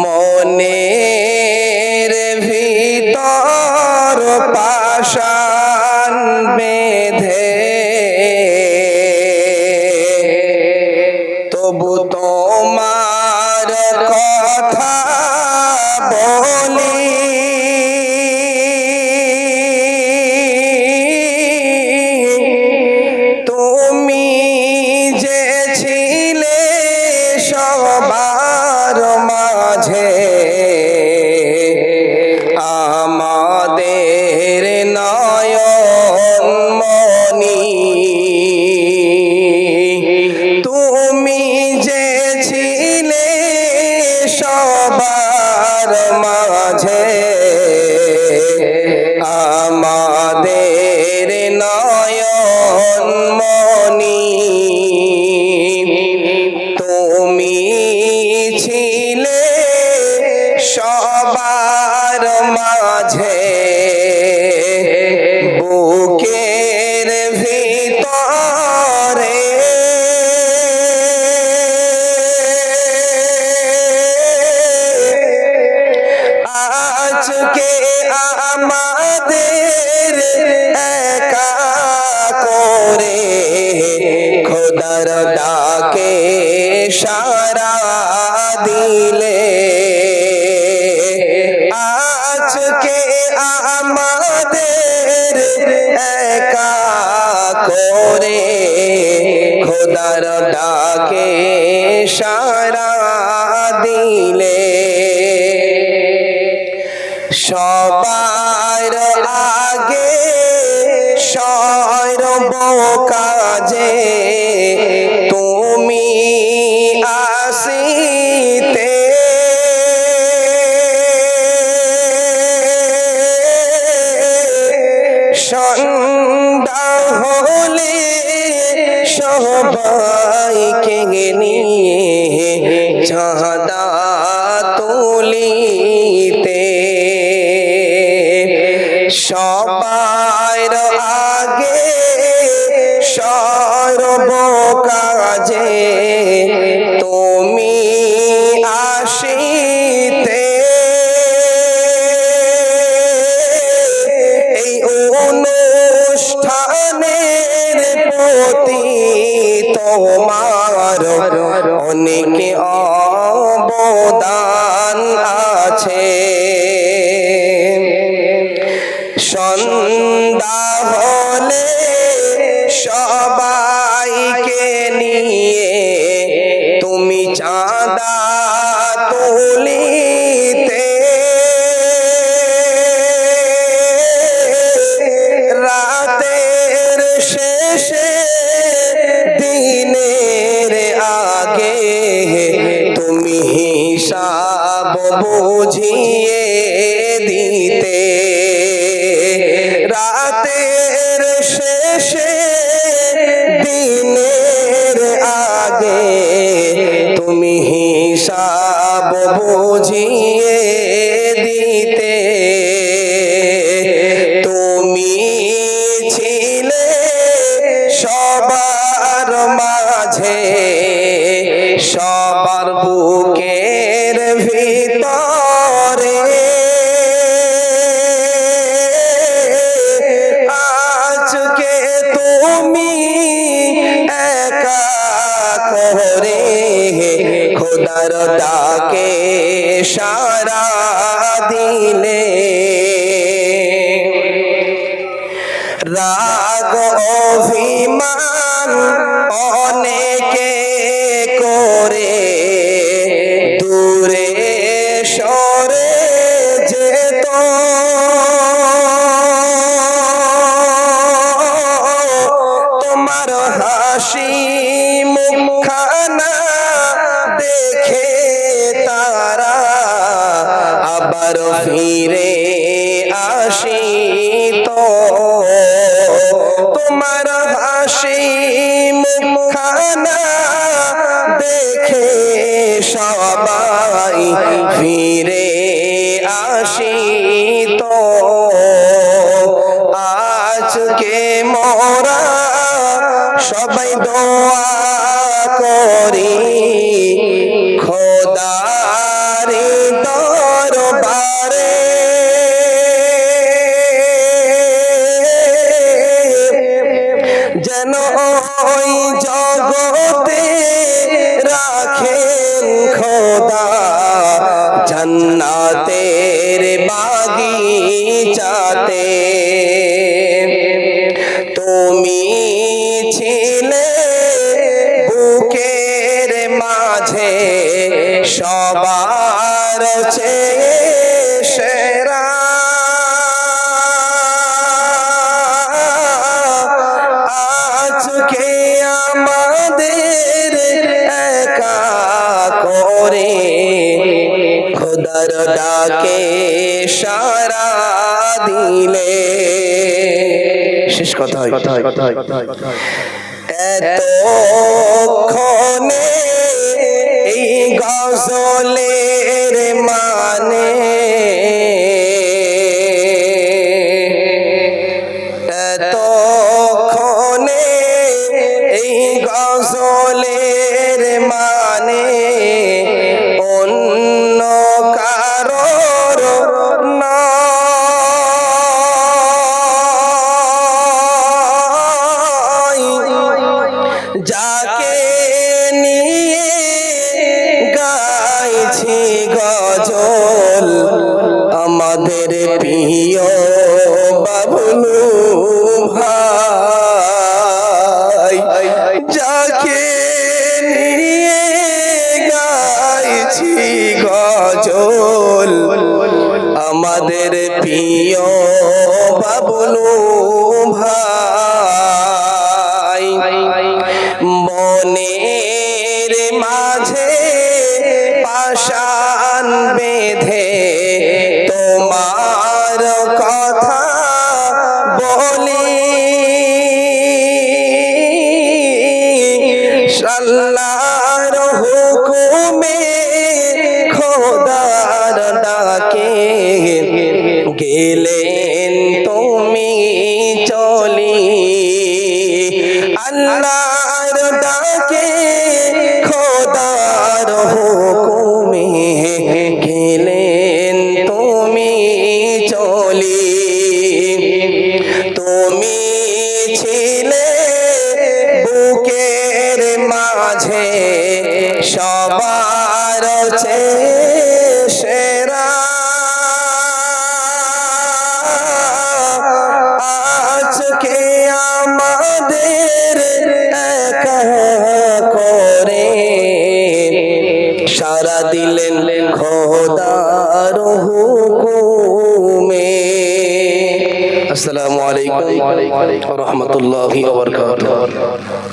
মনের ভিতর পাশান বেঁধে আছে আমাদের নয়ন মনি তুমি ছিলে সবার মাঝে। আমাদের একা করে খোদার ডাকে সারা দিলে। আজকে আমাদের একা করে খোদার ডাকে সারা দিলে। সবা লাগে। সর্ব কাজে। রাগ অভিমান অনেকে কে মোরা সবাই দোয়া করি। খোদারি দরবারে। যেন শেষ কথা কথা কথা হয় এতক্ষণে এই গজলের মানে সাল্লার হুকুমে খোদার ডাকে গেলেন তুমি চলি। আল্লাহর ডাকে মাঝে সবার সেরা। আজকে আমাদের করে সারা দিলেন খোদার আসসালামু আলাইকুম ওয়া রাহমাতুল্লাহি ওয়া বারাকাতুহু।